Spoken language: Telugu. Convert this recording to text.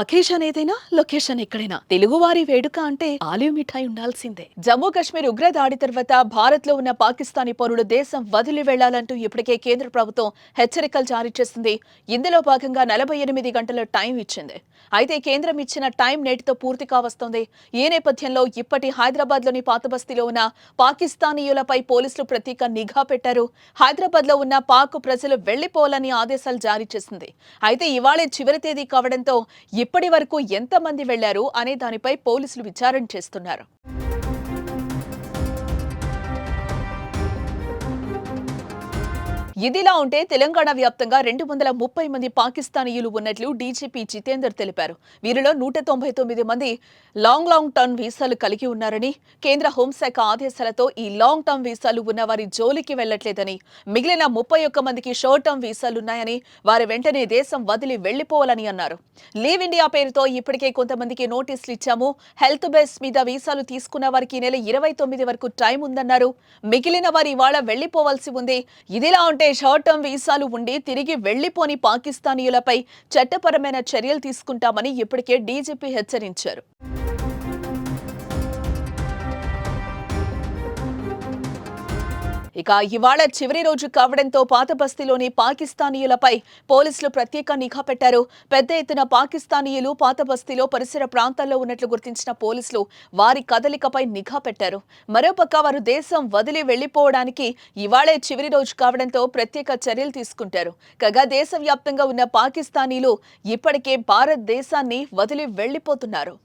అకేషన్ ఏదైనా లొకేషన్ ఎక్కడైనా. తెలుగువారి వేడుక అంటే ఆలివ్ మిఠాయి ఉండాల్సిందే. జమ్మూ కాశ్మీర్ ఉగ్రదాడి తర్వాత భారత్లో ఉన్న పాకిస్తానీ పౌరులు దేశం వదిలి వెళ్ళాలంటూ ఇప్పటికే కేంద్ర ప్రభుత్వం హెచ్చరికలు జారీ చేసింది. ఇందులో భాగంగా నలభై ఎనిమిది గంటల టైం ఇచ్చింది. అయితే కేంద్రం ఇచ్చిన టైం నేటితో పూర్తి కావస్తోంది. ఈ నేపథ్యంలో ఇప్పటి హైదరాబాద్లోని పాతబస్తీలో ఉన్న పాకిస్తానీయులపై పోలీసులు ప్రత్యేక నిఘా పెట్టారు. హైదరాబాద్లో ఉన్న పాక్ ప్రజలు వెళ్ళిపోవాలని ఆదేశాలు జారీ చేసింది. అయితే ఇవాళే చివరి తేదీ కావడంతో ఇప్పటి వరకు ఎంతమంది వెళ్ళారు అనే దానిపై పోలీసులు విచారణ చేస్తున్నారు. ఇదిలా ఉంటే తెలంగాణ వ్యాప్తంగా రెండు వందల ముప్పై మంది పాకిస్తానీయులు ఉన్నట్లు డీజీపీ జితేందర్ తెలిపారు. వీరిలో నూట తొంభై తొమ్మిది మంది లాంగ్ లాంగ్ టర్మ్ వీసాలు కలిగి ఉన్నారని కేంద్ర హోంశాఖ ఆదేశాలతో ఈ లాంగ్ టర్మ్ వీసాలు ఉన్న వారి జోలికి వెళ్ళట్లేదని మిగిలిన ముప్పై ఒక్క మందికి షార్ట్ టర్మ్ వీసాలున్నాయని వారి వెంటనే దేశం వదిలి వెళ్ళిపోవాలని అన్నారు. లీవ్ ఇండియా పేరుతో ఇప్పటికే కొంతమందికి నోటీసులు ఇచ్చాము. హెల్త్ బేస్ మీద వీసాలు తీసుకున్న వారికి ఈ నెల ఇరవై తొమ్మిది వరకు టైం ఉందన్నారు. మిగిలిన వారి ఇవాళ వెళ్ళిపోవాల్సి ఉంది. ఇదిలా ఉంటే షార్ట్ టర్మ్ వీసాలు ఉండి తిరిగి వెళ్ళిపోని పాకిస్తానీయులపై చట్టపరమైన చర్యలు తీసుకుంటామని ఇప్పటికే డీజీపీ హెచ్చరించారు. ఇక ఇవాళ చివరి రోజు కావడంతో పాత బస్తీలోని పాకిస్తానీయులపై పోలీసులు ప్రత్యేక నిఘా పెట్టారు. పెద్ద ఎత్తున పాకిస్తానీయులు పాత బస్తీలో పరిసర ప్రాంతాల్లో ఉన్నట్లు గుర్తించిన పోలీసులు వారి కదలికపై నిఘా పెట్టారు. మరోపక్క వారు దేశం వదిలి వెళ్ళిపోవడానికి ఇవాళే చివరి రోజు కావడంతో ప్రత్యేక చర్యలు తీసుకుంటారు. కాగా దేశవ్యాప్తంగా ఉన్న పాకిస్తానీలు ఇప్పటికే భారతదేశాన్ని వదిలి వెళ్ళిపోతున్నారు